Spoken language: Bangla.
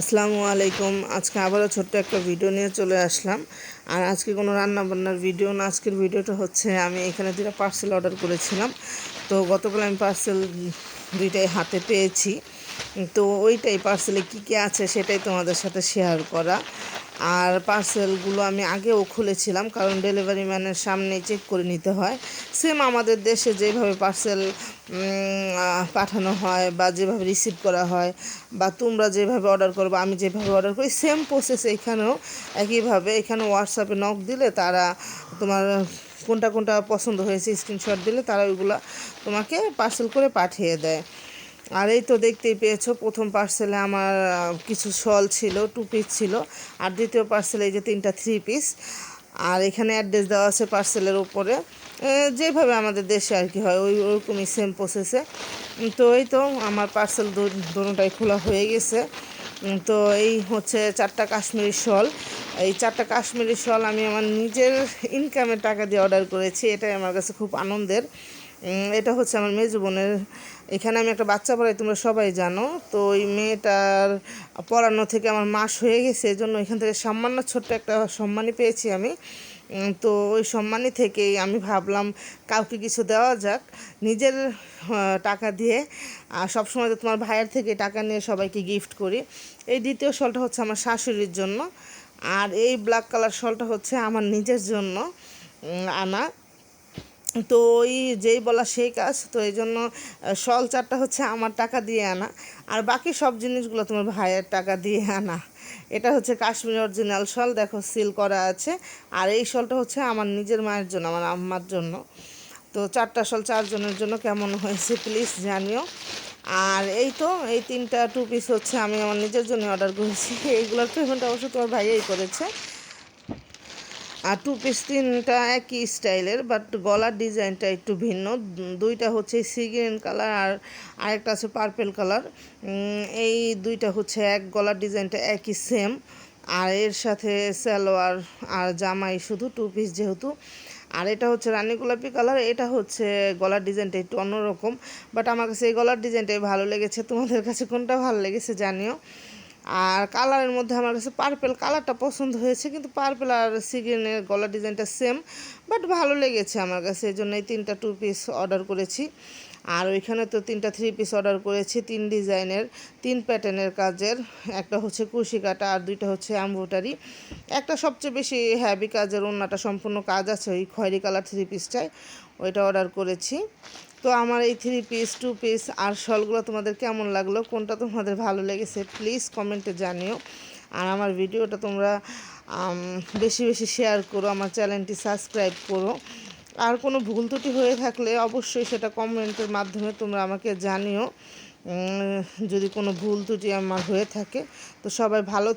আসসালামু আলাইকুম। আজকে আবারও ছোট্ট একটা ভিডিও নিয়ে চলে আসলাম। আর আজকে কোনো রান্না বান্নার ভিডিও না। আজকের ভিডিওটা হচ্ছে, আমি এখানে দুটা পার্সেল অর্ডার করেছিলাম। তো গতকাল আমি পার্সেল দুইটাই হাতে পেয়েছি। তো ওইটাই পার্সেলে কী কী আছে সেটাই তোমাদের সাথে শেয়ার করা। আর পার্সেলগুলো আমি আগেও খুলেছিলাম, কারণ ডেলিভারি ম্যানের সামনে চেক করে নিতে হয়। সেম আমাদের দেশে যেভাবে পার্সেল পাঠানো হয় বা যেভাবে রিসিভ করা হয় বা তোমরা যেভাবে অর্ডার করব, আমি যেভাবে অর্ডার করি সেম প্রসেস এখানেও একইভাবে। এখানে হোয়াটসঅ্যাপে নক দিলে তারা তোমার কোনটা কোনটা পছন্দ হয়েছে স্ক্রিনশট দিলে তারা ওইগুলো তোমাকে পার্সেল করে পাঠিয়ে দেয়। আর এই তো দেখতেই পেয়েছ, প্রথম পার্সেলে আমার কিছু শল ছিল টু পিস ছিল। আর দ্বিতীয় পার্সেলে এই যে তিনটা থ্রি পিস আর এখানে অ্যাড্রেস দেওয়া আছে পার্সেলের উপরে। যেভাবে আমাদের দেশে আর কি হয়, ওই, ওরকমই সেম প্রসেসে তো এই তো আমার পার্সেল দুটাই খোলা হয়ে গেছে। তো এই হচ্ছে চারটা কাশ্মীরি শল। এই চারটা কাশ্মীরি শল আমি আমার নিজের ইনকামের টাকা দিয়ে অর্ডার করেছি, এটাই আমার কাছে খুব আনন্দের। এটা হচ্ছে আমার মেজো বোনের এখানে আমি একটা বাচ্চা পড়াই, তোমরা সবাই জানো। তো ওই মেয়েটার পড়ানো থেকে আমার মাস হয়ে গেছে এই জন্য এখান থেকে সামান্য ছোট্ট একটা সম্মানই পেয়েছি আমি। তো ওই সম্মানই থেকেই আমি ভাবলাম কাউকে কিছু দেওয়া যাক, নিজের টাকা দিয়ে। আর সবসময় তো তোমার ভাইয়ের থেকে টাকা নিয়ে সবাইকে গিফট করি। এই দ্বিতীয় শলটা হচ্ছে আমার শাশুড়ির জন্য। আর এই ব্ল্যাক কালার শলটা হচ্ছে আমার নিজের জন্য আনা। তো ওই যেই বলা সেই কাজ, তো এই জন্য শল চারটা হচ্ছে আমার টাকা দিয়ে আনা। আর বাকি সব জিনিসগুলো তোমার ভাইয়ের টাকা দিয়ে আনা। এটা হচ্ছে কাশ্মীর অরিজিনাল শল, দেখো সিল করা আছে। আর এই শলটা হচ্ছে আমার নিজের মায়ের জন্য, আমার আম্মার জন্য। তো চারটা শল চারজনের জন্য কেমন হয়েছে প্লিজ জানিও। আর এই তো, এই তিনটা টু পিস হচ্ছে, আমি আমার নিজের জন্য অর্ডার করেছি। এইগুলোর পেমেন্ট অবশ্য তোমার ভাইয়াই করেছে। আর টু পিস তিনটা একই স্টাইলের বাট গলার ডিজাইনটা একটু ভিন্ন। দুইটা হচ্ছে সি গ্রিন কালার আর আরেকটা আছে পার্পেল কালার। এই দুইটা হচ্ছে এক, গলার ডিজাইনটা একই সেম আর এর সাথে সালোয়ার আর জামাই শুধু টু পিস যেহেতু। আর এটা হচ্ছে রানী গোলাপি কালার, এটা হচ্ছে গলার ডিজাইনটা একটু অন্যরকম। বাট আমার কাছে এই গলার ডিজাইনটাই ভালো লেগেছে। তোমাদের কাছে কোনটা ভালো লেগেছে জানিও। আর কালারের মধ্যে আমার কাছে পার্পেল কালারটা পছন্দ হয়েছে, কিন্তু পার্পেল আর সিগ্রিনের গলা ডিজাইনটা সেম বাট ভালো লেগেছে আমার কাছে, এই জন্য এই তিনটা টু পিস অর্ডার করেছি। আর ওইখানে তো তিনটা থ্রি পিস অর্ডার করেছি, তিন ডিজাইনের, তিন প্যাটার্নের কাজের। একটা হচ্ছে কুশি কাটা আর দুইটা হচ্ছে অ্যাম্বোটারি একটা সবচেয়ে বেশি হ্যাভি কাজের অন্যটা সম্পূর্ণ কাজ আছে, ওই খয়েরি কালার থ্রি পিসটায় ওইটা অর্ডার করেছি। তো আমার এই থ্রি পিস টু পিস আর শলগুলো তোমাদের কেমন লাগল, কোনটা তোমাদের ভালো লেগেছে প্লিজ কমেন্টে জানিও। আর আমার ভিডিওটা তোমরা বেশি বেশি শেয়ার করো, আমার চ্যানেলটি সাবস্ক্রাইব করো। আর কোনো ভুল ত্রুটি হয়ে থাকলে অবশ্যই সেটা কমেন্টের মাধ্যমে তোমরা আমাকে জানিও। যদি কোনো ভুল ত্রুটি আমার হয়ে থাকে, তো সবাই ভালো